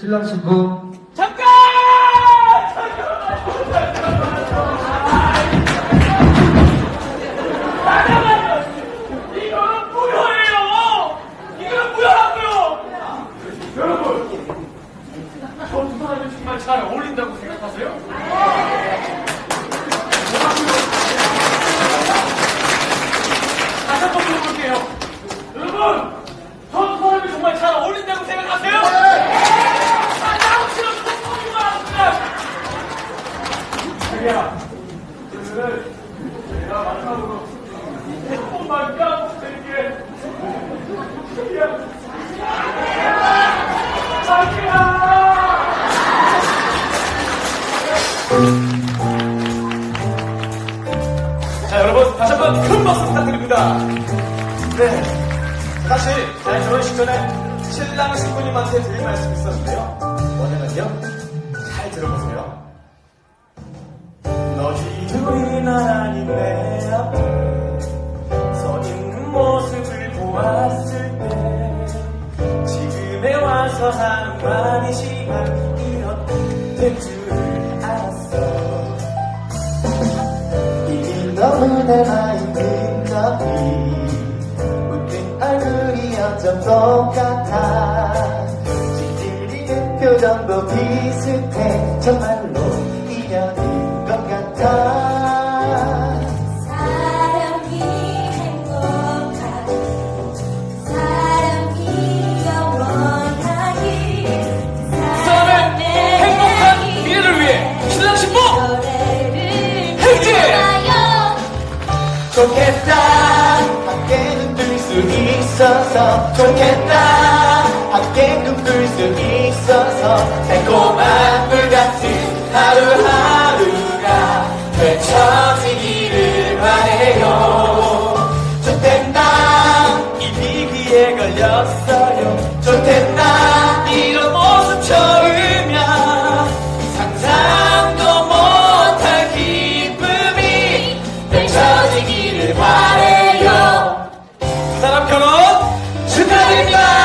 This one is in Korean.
신랑 신부 잠깐! 이거는 무효예요! 이거는 무효라고요! 여러분, 저 두 사람이 정말 잘 어울린다고 생각하세요? 다시 한번 물어볼게요. 여러분, 자기야, 오늘은 내가 한 번만 까먹을게. 자기야. 자, 여러분, 다시 한 번 큰 박수 부탁드립니다. 네. 사실, 잘 결혼 식 전에 신랑 신부님한테 드릴 말씀이 있었는데요. 뭐냐면요. 나란히 내 앞에 서 있는 모습을 보았을 때 지금에 와서 하는 말이지만 이렇게 될 줄을 알았어. 이미 너무나 많이 흔적이 웃긴 얼굴이 어쩜 똑같아 찌질리는 표정도 비슷해 정말로 좋겠다. 함께 눈뜰수 있어서 좋겠다. 함께 눈뜰수 있어서 달콤한 물 같은 하루하루가 펼쳐지기를 바래요. 좋겠다. 이 위기에 걸렸어요. 좋겠다. 이런 모습 처음 America!